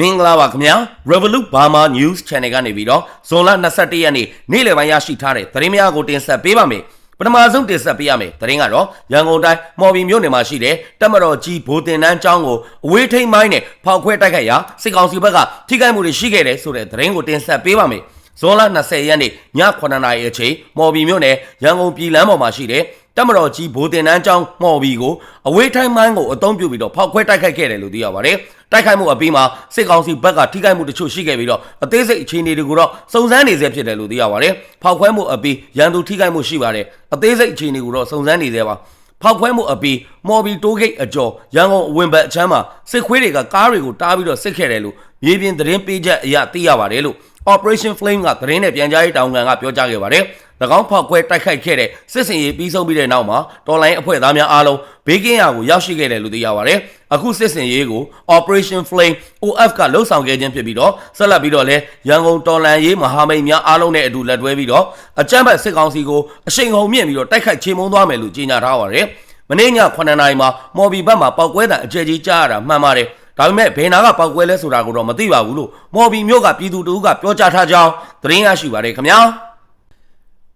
မင်္ဂလာပါခင်ဗျာ Revolut Burma News Channel ကနေပြီးတော့ဇွန်လ22ရက်နေ့နေ့လယ်ပိုင်းရရှိထားတဲ့သတင်းများကိုတင်ဆက်ပေးပါမယ်ပထမဆုံးတင်ဆက်ပေးရမယ်သတင်းကတော့ရန်ကုန်တိုင်းမော်ဘီမြို့နယ်မှာရှိတဲ့တက်မတော်ကြီးဘိုတင်နန်းကျောင်းကိုအဝေးထိန်မိုင်းနဲ့ဖောက်ခွဲတိုက်ခိုက်ရာစစ်ကောင်စီဘက်ကထိခိုက်မှုတွေရှိခဲ့တယ်ဆိုတဲ့သတင်းကိုတင်ဆက်ပေးပါမယ်ဇွန်လ20ရက်နေ့ည9:00နာရီအချိန်မော်ဘီမြို့နယ်ရန်ကုန်ပြည်လမ်းပေါ်မှာရှိတဲ့ တက်မတော်ကြီးဘိုတင်နန်းကျောင်းမော်ဘီကိုအဝေးထိုင်းမိုင်းကိုအုံပြုပြီးတော့ဖောက်ခွဲတိုက်ခိုက်ခဲ့တယ်လို့သိရပါတယ်။တိုက်ခိုက်မှုအပြီးမှာစစ်ကောင်စီဘက်ကထိခိုက်မှုတချို့ရှိခဲ့ပြီးတော့အသေးစိတ်အခြေအနေတွေကိုတော့စုံစမ်းနေဆဲဖြစ်တယ်လို့သိရပါတယ်။ဖောက်ခွဲမှုအပြီးရန်သူထိခိုက်မှုရှိပါတယ်။အသေးစိတ်အခြေအနေကိုတော့စုံစမ်းနေသေးပါ။ဖောက်ခွဲမှုအပြီးမော်ဘီတိုးဂိတ်အကျော်ရန်ကုန်အဝင်ဘက်အချမ်းမှာစစ်ခွေးတွေကကားတွေကိုတားပြီးတော့စစ်ခဲ့တယ်လို့မြေပြင်သတင်းပေးချက်အရသိရပါတယ်လို့ Operation Flame ကသတင်းနဲ့ပြန်ကြားရေးတောင်ခံကပြောကြားခဲ့ပါတယ်။၎ င်းဖောက်ခွဲတိုက်ခိုက်ခဲ့တဲ့စစ်စင်ရေးပြီးဆုံးပြီးတဲ့နောက်မှာတော်လိုင်းအဖွဲ့သားများအားလုံးဘေးကင်းရာကိုရောက်ရှိခဲ့တယ်လို့သိရပါတယ်။အခုစစ်စင်ရေးကို Operation Flame OF ကလှုပ်ဆောင်ခဲ့ခြင်းဖြစ်ပြီးတော့ဆက်လက်ပြီးတော့လဲရန်ကုန်တော်လန်ရေးမဟာမိတ်များအားလုံးနဲ့အတူလက်တွဲပြီးတော့အကြမ်းဖက်စစ်ကောင်စီကိုအရှိန်ဟုန်မြင့်ပြီးတော့တိုက်ခိုက်ချေမှုန်းသွားမယ်လို့ကြေညာထားပါတယ်။မနေ့ည9နာရီမှာမော်ဘီဘက်မှာပောက်ကွဲတာအကျယ်ကြီးကြားရတာမှန်ပါတယ်။ဒါပေမဲ့ဘယ်နာကပောက်ကွဲလဲဆိုတာကိုတော့မသိပါဘူးလို့မော်ဘီမြို့ကပြည်သူတို့ကပြောကြားထားကြောင်းသတင်းရရှိပါတယ်ခင်ဗျာ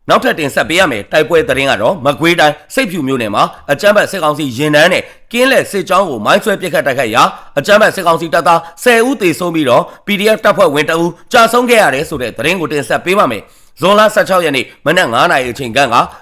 နောက်ထပ်တင်ဆက်ပေးရမယ်တိုက်ပွဲသတင်းကတော့မကွေးတိုင်းစိတ်ဖြူမြို့နယ်မှာအကြမ်းဖက်စစ်ကောင်စီရင်တန်းနဲ့ကင်းလက်စစ်ကြောင်းကိုမိုင်းဆွဲပစ်ခတ်တိုက်ခိုက်ရာအကြမ်းဖက်စစ်ကောင်စီတပ်သား10ဦးသေဆုံးပြီးတော့ PDF တပ်ဖွဲ့ဝင်တအူးကြာဆုံးခဲ့ရတယ်ဆိုတဲ့သတင်းကိုတင်ဆက်ပေးပါမယ်ဇွန်လ16ရက်နေ့မနက်9:00နာရီအချိန်က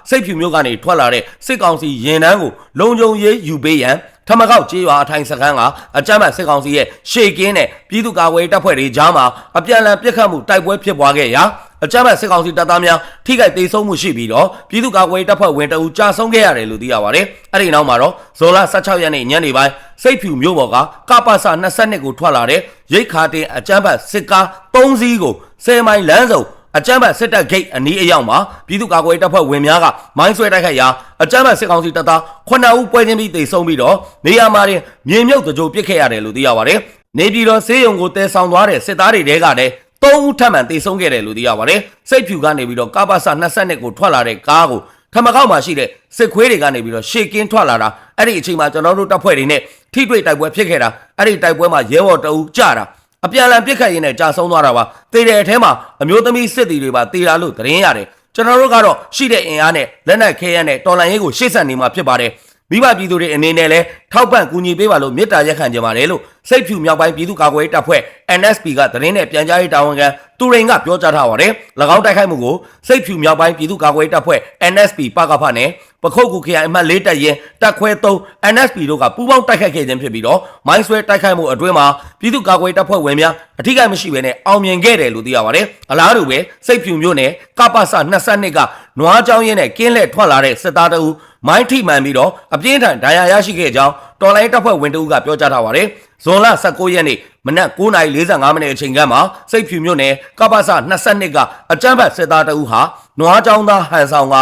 စိတ်ဖြူမြို့ကနေထွက်လာတဲ့စစ်ကောင်စီရင်တန်းကိုလုံခြုံရေးယူပေးရန်ထမကောက်ကြေးရွာအထိုင်စခန်းကအကြမ်းဖက်စစ်ကောင်စီရဲ့ရှေ့ကင်းနဲ့ပြည်သူ့ကာကွယ်ရေးတပ်ဖွဲ့တွေကြားမှာအပြန်အလှန်ပစ်ခတ်မှုတိုက်ပွဲဖြစ်ပွားခဲ့ရာ အကြမ်းဖက်စစ်ကောင်စီတပ်သားများထိခိုက်ဒေဆုံးမှုရှိပြီးတော့ပြည်သူ့ကာကွယ်ရေးတပ်ဖွဲ့ဝင်တအူကြာဆုံးခဲ့ရတယ်လို့သိရပါတယ်။အဲ့ဒီနောက်မှာတော့ဇွန်လ16ရက်နေ့ညနေပိုင်းစိတ်ဖြူမြို့ပေါ်ကကပ္ပစ22ကိုထွက်လာတဲ့ရိတ်ခါတင်အကြမ်းဖက်စစ်ကား3စီးကို10မိုင်လမ်းစုံအကြမ်းဖက်စစ်တပ်ဂိတ်အနီးအရောက်မှာပြည်သူ့ကာကွယ်ရေးတပ်ဖွဲ့ဝင်များကမိုင်းဆွဲတိုက်ခိုက်ရာအကြမ်းဖက်စစ်ကောင်စီတပ်သား9ဦးပွဲချင်းပြီးတေဆုံးပြီးတော့နေရာမှာတင်မြေမြုပ်တကြိုပစ်ခဲ့ရတယ်လို့သိရပါတယ်။နေပြည်တော်ဆေးရုံကိုတဲဆောင်သွားတဲ့စစ်သားတွေတဲကလည်း ၃ဦးထပ်မံတေဆုံးခဲ့တယ်လို့သိရပါတယ်။စိတ်ဖြူကနေပြီးတော့ကပ္ပစ22ကိုထွက်လာတဲ့ကားကိုထမကောက်မှာရှိတဲ့စစ်ခွေးတွေကနေပြီးတော့ရှေကင်းထွက်လာတာအဲ့ဒီအချိန်မှာကျွန်တော်တို့တပ်ဖွဲ့တွေနဲ့ထိတွေ့တိုက်ပွဲဖြစ်ခဲ့တာအဲ့ဒီတိုက်ပွဲမှာရဲဘော်တအူးကြတာအပြန်အလှန်ပြစ်ခတ်ရင်းနဲ့ကြာဆုံးသွားတာပါတေတဲ့အထဲမှာအမျိုးသမီးစစ်တီတွေပါတေတာလို့သတင်းရတယ်ကျွန်တော်တို့ကတော့ရှိတဲ့အင်အားနဲ့လက်နက်ခဲယမ်းနဲ့တော်လန်ရေးကိုရှေ့ဆက်နေမှာဖြစ်ပါတယ်မိဘပြည်သူတွေအနေနဲ့လည်းထောက်ပံ့ကူညီပေးပါလို့မေတ္တာရက်ခံကြပါတယ်လို့စိတ်ဖြူမြောက်ပိုင်းပြည်သူ့ကာကွယ်ရေးတပ်ဖွဲ့ NSP ကသတင်းနဲ့ပြန်ကြားရေးတာဝန်ခံတူရင်ကပြောကြားထားပါတယ်။၎င်းတိုက်ခိုက်မှုကိုစိတ်ဖြူမြောက်ပိုင်းပြည်သူ့ကာကွယ်ရေးတပ်ဖွဲ့ NSP ပကဖနဲ့ပခုတ်ကူခရိုင်အမှတ်၄တပ်ရင်တပ်ခွဲ3 NSP တို့ကပူးပေါင်းတိုက်ခိုက်ခဲ့ခြင်းဖြစ်ပြီးတော့မိုင်းဆွဲတိုက်ခိုက်မှုအတွင်းမှာပြည်သူ့ကာကွယ်ရေးတပ်ဖွဲ့ဝင်များအထူးကိမရှိဘဲနဲ့အောင်မြင်ခဲ့တယ်လို့သိရပါတယ်။အလားတူပဲစိတ်ဖြူမျိုးနဲ့ကပ္ပစ22ကနွားချောင်းရင်းနဲ့ကင်းလက်ထွက်လာတဲ့စစ်သားတအူမိုင်းထိမှန်ပြီးတော့အပြင်းထန်ဒဏ်ရာရရှိခဲ့ကြောင်းတော်လိုင်းတပ်ဖွဲ့ဝင်တအူးကပြောကြားထားပါတယ်။ဇွန်လ19ရက်နေ့မနက်9:45မိနစ်အချိန်ကမှစိတ်ဖြူမြို့နယ်ကပ္ပစ22ကအကြမ်းဖက်စစ်သားတအူးဟာနွားချောင်းသားဟန်ဆောင်က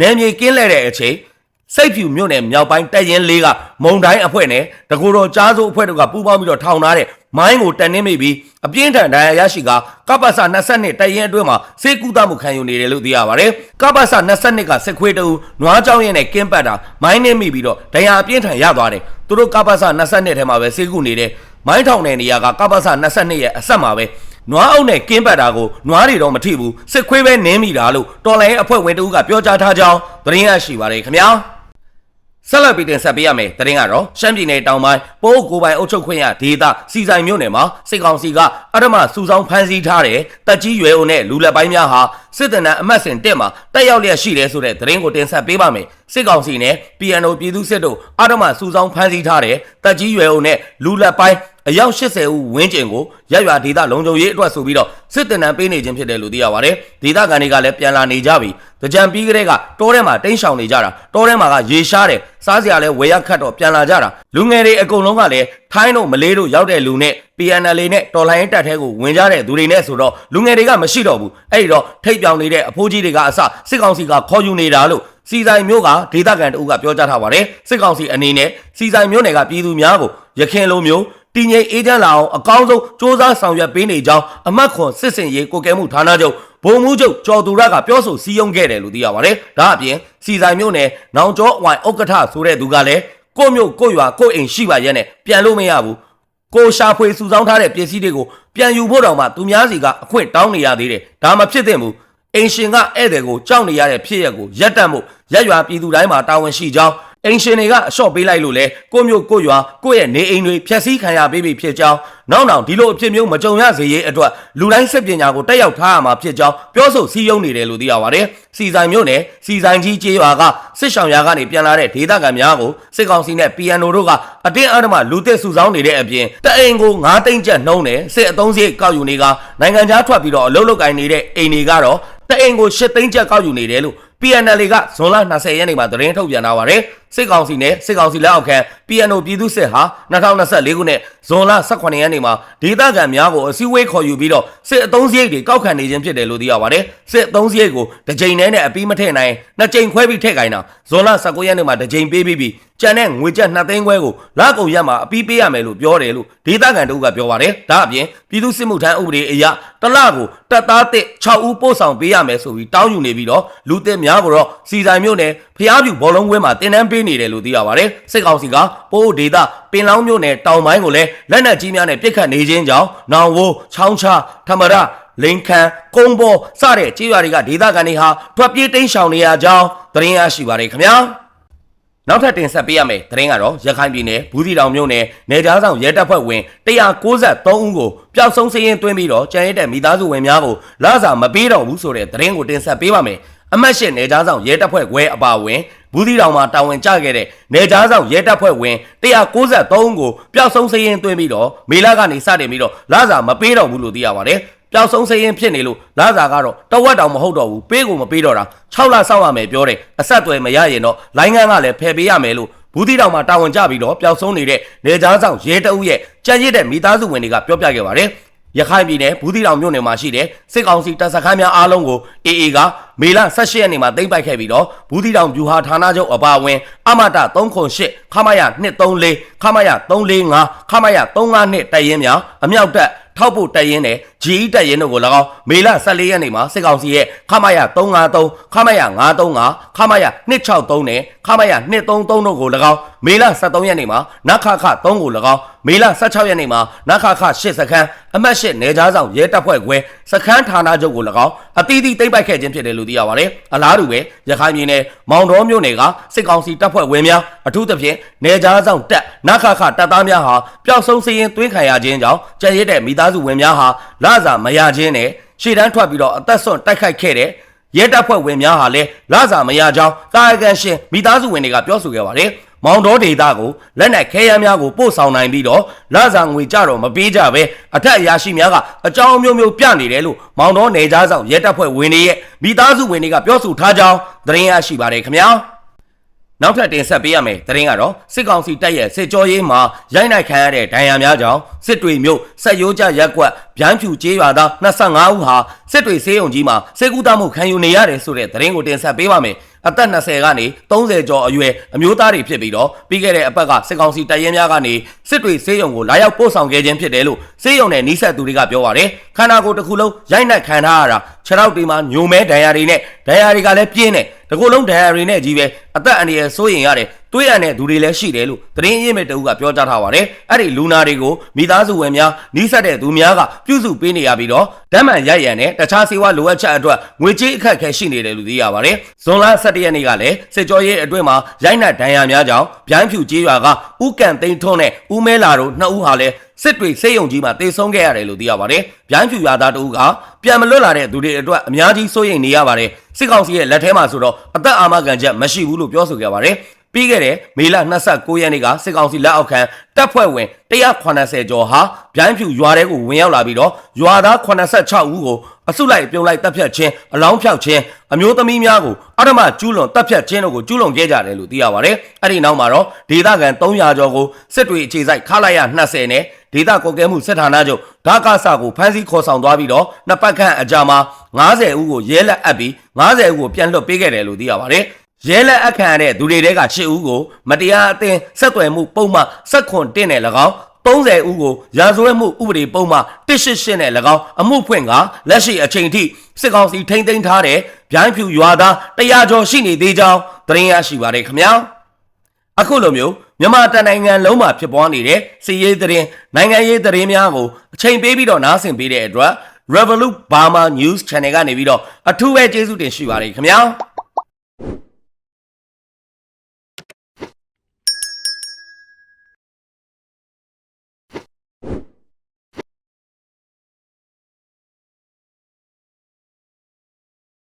နယ်မြေကင်းလဲတဲ့အချိန်စိတ်ဖြူမြို့နယ်မြောက်ပိုင်းတပ်ရင်းလေးကမုံတိုင်းအဖွဲ့နဲ့တကူတော်ကြားစိုးအဖွဲ့တို့ကပူးပေါင်းပြီးတော့ထောင်ထားတဲ့ မိုင်းကိုတန်နှင်းမိပြီးအပြင်းထန်ဒဏ်ရာရရှိကကပ္ပစ22တပ်ရင်းအတွင်းမှာစေကူတာမှုခံယူနေတယ်လို့သိရပါတယ်။ကပ္ပစ22ကစစ်ခွေးတူနွားကြောင်းရင်နဲ့ကင်းပတ်တာမိုင်းနှင်းမိပြီးတော့ဒဏ်ရာအပြင်းထန်ရသွားတယ်။သူတို့ကပ္ပစ22ထဲမှာပဲစေကူနေတယ်။မိုင်းထောင်တဲ့နေရာကကပ္ပစ22ရဲ့အဆက်မှာပဲနွားအုပ်နဲ့ကင်းပတ်တာကိုနွားတွေတော့မထိဘူးစစ်ခွေးပဲနင်းမိတာလို့တော်လိုင်းအဖွဲ့ဝင်တူကပြောကြားထားကြောင်းသတင်းရရှိပါတယ်ခင်ဗျာ။ ဆက်လက်ပြီးတင်ဆက်ပေးရမယ်တရင်ကတော့ရှမ်းပြည်နယ်တောင်ပိုင်းပိုးကိုပိုင်အုပ်ချုပ်ခွင့်ရဒေသစီဆိုင်မြို့နယ်မှာစစ်ကောင်စီကအထမစူဆောင်းဖမ်းဆီးထားတဲ့တက်ကြီးရွယ်အိုနဲ့လူလက်ပိုင်းများဟာစစ်တပ်နဲ့အမတ်စင်တက်မှာတက်ရောက်လျက်ရှိတယ်ဆိုတဲ့တရင်ကိုတင်ဆက်ပေးပါမယ် စစ်ကောင်စီနဲ့ PNO ပြည်သူစစ်တို့အထမစူဆောင်းဖမ်းဆီးထားတဲ့တက်ကြီးရွယ်အိုနဲ့လူလက်ပိုင်းအယောက်80ဦးဝန်းကျင်ကိုရရွာဒေသလုံခြုံရေးအတွက်ဆိုပြီးတော့စစ်တပ်နံပေးနေခြင်းဖြစ်တယ်လို့သိရပါတယ်ဒေသခံတွေကလည်းပြန်လာနေကြပြီတကြံပြီးကလေးကတောထဲမှာတိန့်ရှောင်နေကြတာတောထဲမှာကရေရှားတယ်စားစရာလည်းဝယ်ရခတ်တော့ပြန်လာကြတာလူငယ်တွေအကုန်လုံးကလည်းထိုင်းတို့မလေးတို့ရောက်တဲ့လူနဲ့ PNL နဲ့တော်လိုင်းတက်ထဲကိုဝင်ကြတဲ့သူတွေနဲ့ဆိုတော့လူငယ်တွေကမရှိတော့ဘူးအဲ့ဒီတော့ထိတ်ပြောင်နေတဲ့အဖိုးကြီးတွေကအစစစ်ကောင်စီကခေါ်ယူနေတာလို့ စီဆိုင်မျိုးကဒေသခံတအုပ်ကပြောကြားထားပါတယ်စစ်ကောင်စီအနေနဲ့စီဆိုင်မျိုးနယ်ကပြည်သူများကိုရခင်လိုမျိုးတည်ငြိမ်အေးချမ်းလာအောင်အကောင်းဆုံးစ조사ဆောင်ရွက်ပေးနေကြောင်းအမတ်ခွန်စစ်စင်ရေးကိုကဲမှုဌာနချုပ်ဘုံမှုချုပ်ကျော်သူရကပြောဆိုစည်းရုံးခဲ့တယ်လို့သိရပါတယ်။ဒါအပြင်စီဆိုင်မျိုးနဲ့နောင်ကျော်ဝိုင်ဥက္ကဋ္ဌဆိုတဲ့သူကလည်းကိုမျိုးကိုရွာကိုအိမ်ရှိပါရဲ့နဲ့ပြန်လို့မရဘူး။ကိုရှာဖွေစုဆောင်းထားတဲ့ပစ္စည်းတွေကိုပြန်ယူဖို့တောင်မှသူများစီကအခွင့်တောင်းနေရသေးတယ်ဒါမှဖြစ်သင့်ဘူး အင်ရှင်ကဧည့်သည်ကိုကြောက်နေရတဲ့ဖြစ်ရက်ကိုရက်တက်မှုရက်ရွာပြည်သူတိုင်းမှာတာဝန်ရှိကြောင်းအင်ရှင်တွေကအလျှော့ပေးလိုက်လို့လေကိုမျိုးကိုရွာကိုရဲ့နေအိမ်တွေဖျက်ဆီးခံရပေးပြီဖြစ်ကြောင်းနောက်နောက်ဒီလိုအဖြစ်မျိုးမကြုံရစေရေးအတွက်လူတိုင်းစစ်ပညာကိုတက်ရောက်ထားရမှာဖြစ်ကြောင်းပြောဆိုစည်းရုံးနေတယ်လို့သိရပါတယ်စီဆိုင်မျိုးနဲ့စီဆိုင်ကြီးကျေးရွာကစစ်ဆောင်ရွာကနေပြန်လာတဲ့ဒေသခံများကိုစစ်ကောင်စီနဲ့ PNO တို့ကအတင်းအဓမ္မလူသစ်စုဆောင်းနေတဲ့အပြင်တအိမ်ကို9သိန်းကျပ်နှုံးတယ်စစ်အုံစရိတ်ကောက်ယူနေကနိုင်ငံခြားထွက်ပြီးတော့အလုပ်လုပ်ကိုင်နေတဲ့အိမ်တွေကတော့ တအိမ်ကို10သိန်းကျပ်ကောက်ယူနေတယ်လို့ PNL ကဇွန်လ20ရက်နေ့မှာသတင်းထုတ်ပြန်လာပါတယ် စစ်ကောင်စီနဲ့စစ်ကောင်စီလက်အောက်ခံ PNO ပြည်သူ့စစ်ဟာ2024ခုနှစ်ဇွန်လ18ရက်နေ့မှာဒေသခံများကိုအစည်းအဝေးခေါ်ယူပြီးတော့စစ်အုံစရိတ်တွေကောက်ခံနေခြင်းဖြစ်တယ်လို့သိရပါတယ်စစ်အုံစရိတ်ကိုတစ်ကြိမ်နဲ့နဲ့အပြီးမထည့်နိုင်နှစ်ကြိမ်ခွဲပြီးထည့်ခိုင်းတာဇွန်လ19ရက်နေ့မှာတစ်ကြိမ်ပေးပြီးပြီးကျန်တဲ့ငွေကျပ်2သိန်းခွဲကိုလကုန်ရက်မှာအပြီးပေးရမယ်လို့ပြောတယ်လို့ဒေသခံတို့ကပြောပါတယ်ဒါအပြင်ပြည်သူ့စစ်မှုထမ်းဥပဒေအရတစ်လကိုတပ်သားတစ်6ဦးပို့ဆောင်ပေးရမယ်ဆိုပြီးတောင်းယူနေပြီးတော့လူသစ်များကိုတော့စီဆိုင်မြို့နယ်ဖျားပြူဘောလုံးဝင်းမှာတင်နန်းပေးနေတယ်လို့သိရပါတယ်စစ်ကောင်စီကပိုးဒေသပင်လောင်းမြို့နယ်တောင်ပိုင်းကိုလည်းလက်နက်ကြီးများနဲ့ပစ်ခတ်နေခြင်းကြောင့်နောင်ဝိုးချောင်းချထမရလိန်ခန်ကုန်းဘောစတဲ့ကြေးရွာတွေကဒေသခံတွေဟာထွက်ပြေးတိမ်းရှောင်နေရကြောင်းသတင်းရရှိပါတယ်ခင်ဗျာနောက်ထပ်တင်ဆက်ပေးရမယ်သတင်းကတော့ရခိုင်ပြည်နယ်ဘူးသီတောင်မြို့နယ်နေကြားဆောင်ရဲတပ်ဖွဲ့ဝင်193ဦးကိုပျောက်ဆုံးစည်ရင်တွင်းပြီးတော့ကြံရတဲ့မိသားစုဝင်များကိုလစာမပေးတော့ဘူးဆိုတဲ့သတင်းကိုတင်ဆက်ပေးပါမယ်အမတ်ရှင်နေကြားဆောင်ရဲတပ်ဖွဲ့ခွဲအပါအဝင် ဘူးသီတောင်မှာတာဝန်ကျခဲ့တဲ့နေကြားဆောင်ရဲတပ်ဖွဲ့ဝင်193ဦးကိုပျောက်ဆုံးစည်ရင်တွင်းပြီးတော့မေလကနေစတင်ပြီးတော့လစာမပေးတော့ဘူးလို့သိရပါတယ်ပျောက်ဆုံးစည်ရင်ဖြစ်နေလို့လာစာကတော့တဝက်တောင်မဟုတ်တော့ဘူးပေးကိုမပေးတော့တာ6လစောင့်ရမယ်ပြောတယ်အဆက်အသွယ်မရရင်တော့လိုင်းငန်းကလည်းဖယ်ပေးရမယ်လို့ဘူးတီတောင်မှာတာဝန်ကျပြီးတော့ပျောက်ဆုံးနေတဲ့နေကြားဆောင်ရဲတအုပ်ရဲ့ကြံရစ်တဲ့မိသားစုဝင်တွေကပြောပြခဲ့ပါတယ် ရခိုင်ပြည်နယ်ဘူးတီတောင်မြို့နယ်မှာရှိတဲ့စစ်ကောင်စီတပ်စခန်းများအားလုံးကို AA ကမေလ18ရက်နေ့မှာသိမ်းပိုက်ခဲ့ပြီးတော့ဘူးတီတောင်ဗျူဟာဌာနချုပ်အပါအဝင် အမတ308ခမရ234ခမရ345ခမရ352တိုက်ရင်များအမြောက်တပ် ထောက်ဖို့တက်ရင်နဲ့ GE တက်ရင်တို့ကို၎င်းမေလ14ရက်နေ့မှာစစ်ကောင်စီရဲ့ခမရ353ခမရ935ခမရ263နဲ့ခမရ233တို့ကို၎င်းမေလ23ရက်နေ့မှာနခခ3ကို၎င်းမေလ16ရက်နေ့မှာနခခ8စခန်းအမှတ်8နေကြားဆောင်ရဲတပ်ဖွဲ့ခွဲစခန်းဌာနချုပ်ကို၎င်းအသီးသီးသိမ်းပိုက်ခဲ့ခြင်းဖြစ်တယ်လို့သိရပါတယ်အလားတူပဲရခိုင်ပြည်နယ်မောင်တော်မြို့နယ်ကစစ်ကောင်စီတပ်ဖွဲ့ဝင်များ အထူးသဖြင့်နေကြားဆောင်တပ်နခခတပ်သားများဟာပျောက်ဆုံးစည်ရင်တွင်းခံရခြင်းကြောင့်ကြံရစ်တဲ့မိသားစုဝင်များဟာလစာမရခြင်းနဲ့ရှေ့တန်းထွက်ပြီးတော့အသက်ဆုံးတိုက်ခိုက်ခဲ့တဲ့ရဲတပ်ဖွဲ့ဝင်များဟာလည်းလစာမရကြောင်းတာယာကန်ရှင်မိသားစုဝင်တွေကပြောဆိုခဲ့ပါတယ်။မောင်တော်ဒေတာကိုလက်နက်ခဲယမ်းများကိုပို့ဆောင်နိုင်ပြီးတော့လစာငွေကြတော့မပေးကြပဲအထက်အရာရှိများကအကြောင်းမျိုးမျိုးပြနေတယ်လို့မောင်တော်နေကြားဆောင်ရဲတပ်ဖွဲ့ဝင်တွေရဲ့မိသားစုဝင်တွေကပြောဆိုထားကြောင်းသတင်းရရှိပါတယ်ခင်ဗျာ။ နောက်ထပ်တင်ဆက်ပေးရမယ်သတင်းကတော့စစ်ကောင်စီတပ်ရဲ့စစ်ကြောရေးမှာရိုက်နှိုက်ခံရတဲ့ဒဏ်ရာများကြောင့်စစ်တွေမြို့ဆက်ရိုးကြရက်ကွက်ဗျမ်းဖြူကျေးရွာသား25ဦးဟာစစ်တွေဆေးရုံကြီးမှာစေကူတာမှုခံယူနေရတယ်ဆိုတဲ့သတင်းကိုတင်ဆက်ပေးပါမယ် အသက်20ကနေ30ကျော်အရွယ်အမျိုးသားတွေဖြစ်ပြီးတော့ပြီးခဲ့တဲ့အပတ်ကစစ်ကောင်စီတပ်ရင်းများကနေစစ်တွေဆေးရုံကိုလာရောက်ပို့ဆောင်ခဲ့ခြင်းဖြစ်တယ်လို့ဆေးရုံနဲ့နှီးဆက်သူတွေကပြောပါတယ်ခန္ဓာကိုယ်တစ်ခုလုံးရိုက်နှက်ခံထားရတာခြေထောက်တွေမှာညိုမဲဒဏ်ရာတွေနဲ့ဒဏ်ရာတွေကလည်းပြင်းနေတကူလုံးဒဏ်ရာတွေနဲ့ကြီးပဲအသက်အန္တရာယ်စိုးရင်ရတယ် တွေးရတဲ့သူတွေလည်းရှိတယ်လို့သတင်းရင်းမဲ့တအုပ်ကပြောကြားထားပါတယ်အဲ့ဒီလူနာတွေကိုမိသားစုဝင်များနှီးဆက်တဲ့သူများကပြုစုပေးနေရပြီးတော့ဓာတ်မှန်ရိုက်ရံနဲ့တခြားစေဝါလိုအပ်ချက်အတွက်ငွေကြေးအခက်အခဲရှိနေတယ်လို့သိရပါတယ်ဇွန်လ17ရက်နေ့ကလည်းစစ်ကြောရေးအတွင်းမှာရိုက်နှက်ဒဏ်ရာများကြောင့်ဗျိုင်းဖြူကျေးရွာကဥကန်သိန်းထွန်းနဲ့ဦးမဲလာတို့နှစ်ဦးဟာလည်းစစ်တွေစေယုံကြီးမှာတေဆုံးခဲ့ရတယ်လို့သိရပါတယ်။ဗျိုင်းဖြူရွာသားတို့ကပြန်မလွတ်လာတဲ့သူတွေအတွက်အများကြီးစိုးရိမ်နေရပါတယ်။စစ်ကောင်စီရဲ့လက်ထဲမှာဆိုတော့အသက်အာမခံချက်မရှိဘူးလို့ပြောဆိုခဲ့ပါတယ်။ ပြီးခဲ့တဲ့မေလ29ရက်နေ့ကစစ်ကောင်စီလက်အောက်ခံတပ်ဖွဲ့ဝင်180ကျော်ဟာဗျိုင်းဖြူရွာထဲကိုဝင်ရောက်လာပြီးတော့ရွာသား86ဦးကိုအစုလိုက်ပြုံလိုက်တပ်ဖြတ်ခြင်းအလောင်းဖြောက်ခြင်းအမျိုးသမီးများကိုအရမကျူးလွန်တပ်ဖြတ်ခြင်းတို့ကိုကျူးလွန်ခဲ့ကြတယ်လို့သိရပါတယ်။အဲ့ဒီနောက်မှာတော့ဒေသခံ300ကျော်ကိုစစ်တွေအခြေစိုက်ခလာရ20နဲ့ဒေသကွက်ကဲမှုစစ်ဌာနချုပ်ဒါကာဆာကိုဖမ်းဆီးခေါ်ဆောင်သွားပြီးတော့နှစ်ပတ်ခန့်အကြာမှာ90ဦးကိုရဲလက်အပ်ပြီး90ဦးကိုပြန်လွှတ်ပေးခဲ့တယ်လို့သိရပါတယ်။ ရဲလက်အခန့်ရတဲ့သူတွေတဲက8ဦးကိုမတရားအသင်းဆက်သွယ်မှုပုံမှန်ဆက်ခွန်တင့်နဲ့၎င်း30ဦးကိုရာဇဝတ်မှုဥပဒေပုံမှန်188နဲ့၎င်းအမှုဖွင့်ကလက်ရှိအချိန်ထိစစ်ကောင်စီထိန်းသိမ်းထားတဲ့ဗျိုင်းဖြူရွာသားတရားကျော်ရှိနေသေးကြောင်းသတင်းရရှိပါတယ်ခင်ဗျာအခုလိုမျိုးမြန်မာတိုင်းနိုင်ငံလုံးမှာဖြစ်ပွားနေတဲ့စီးရေးသတင်းနိုင်ငံရေးသတင်းများကိုအချိန်ပေးပြီးတော့နားဆင်ပေးတဲ့အတွက် Revolut Burma News Channel ကနေပြီးတော့အထူးပဲကျေးဇူးတင်ရှိပါတယ်ခင်ဗျာ